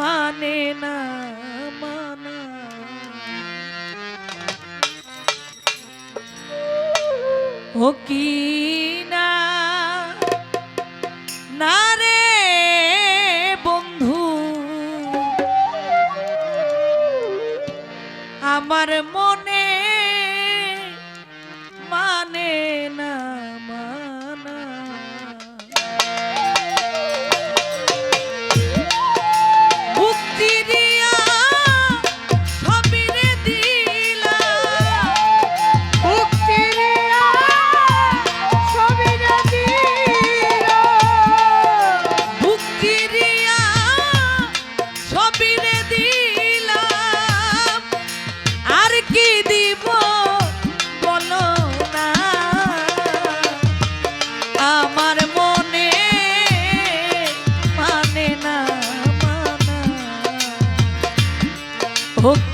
মানে না মানা ও কি না রে বন্ধু আমার Oh.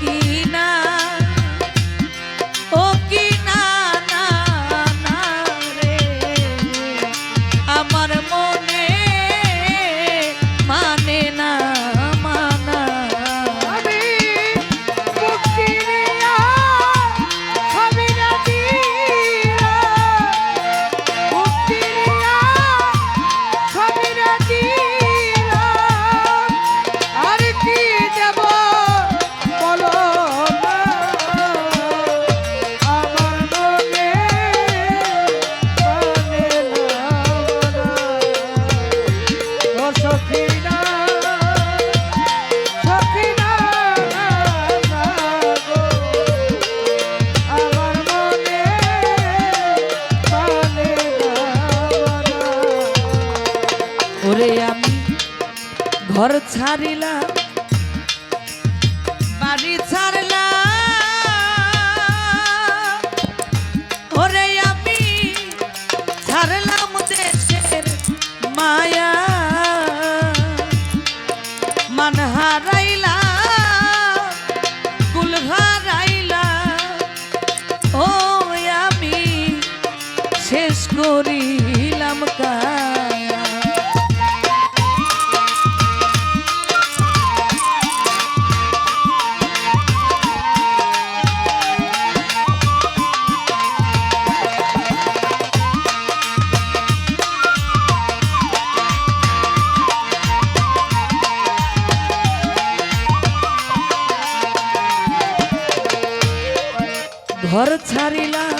ঘর ছাড়িলাম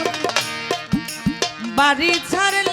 বাড়ি ছাড়িলাম।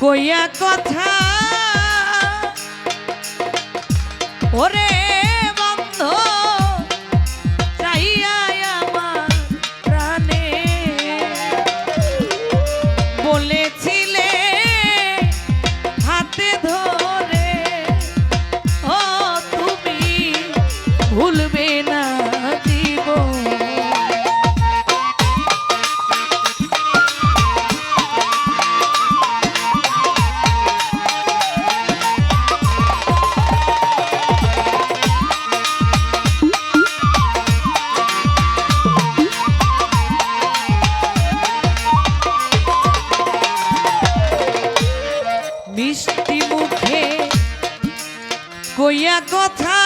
কইয়া কথা। ওরে মিষ্টি মুখে কইয়া কথা,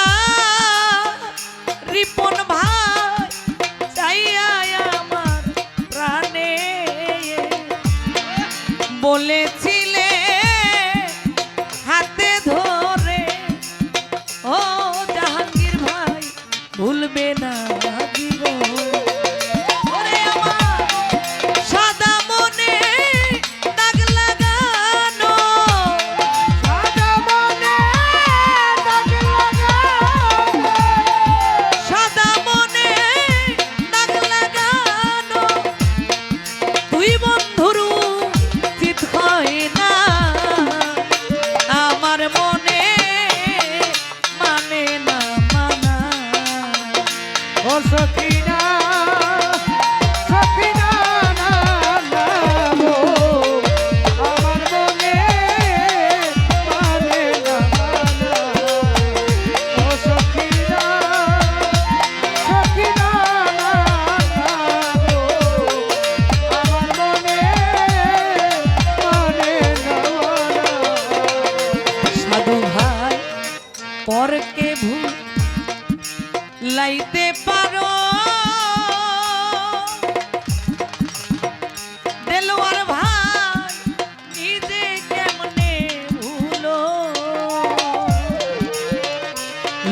রিপন ভাই আমার প্রাণে বলেছিলে হাতে ধরে, ও ভুলবে না জীবন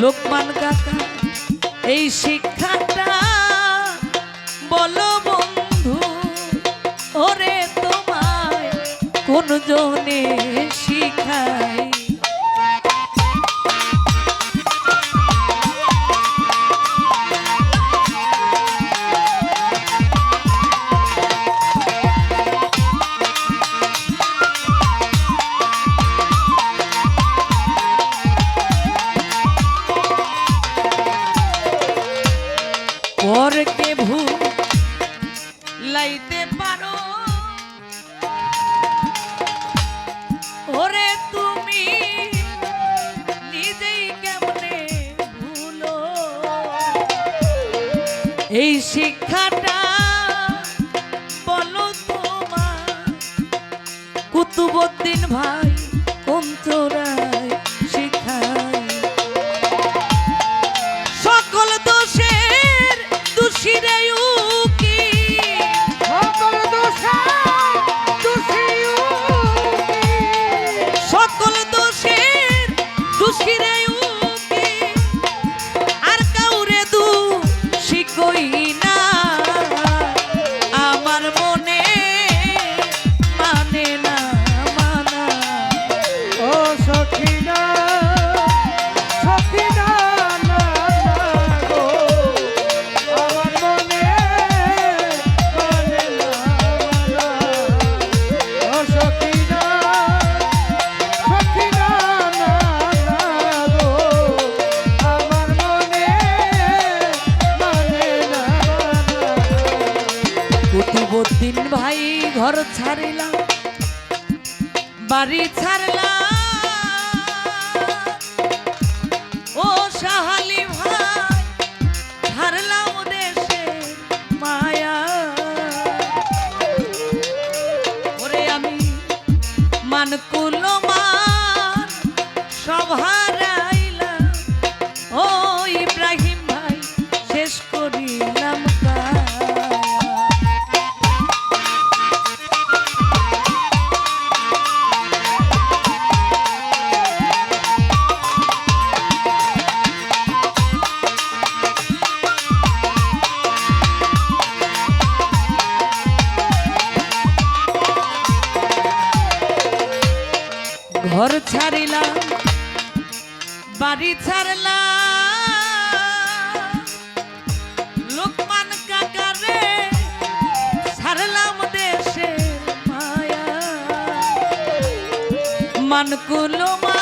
লোকমান কাকা এই শিক্ষাটা বলো বন্ধু ওরে তোমায় কোন জনে শিখা শিক্ষাটা বলো তোমার। কুতুবুদ্দিন ভাই বদিন ভাই, ঘর ছাড়িলাম, বাড়ি ছাড়লাম। ও সাহালি ভাই ছাড়লাম দেশে মায়া। ওরে আমি মানকুল মান সভা ঘর ছাড়িলাম বাড়ি ছাড়লাম। ছাড়লাম দেশে মায়া। মানকুলো মা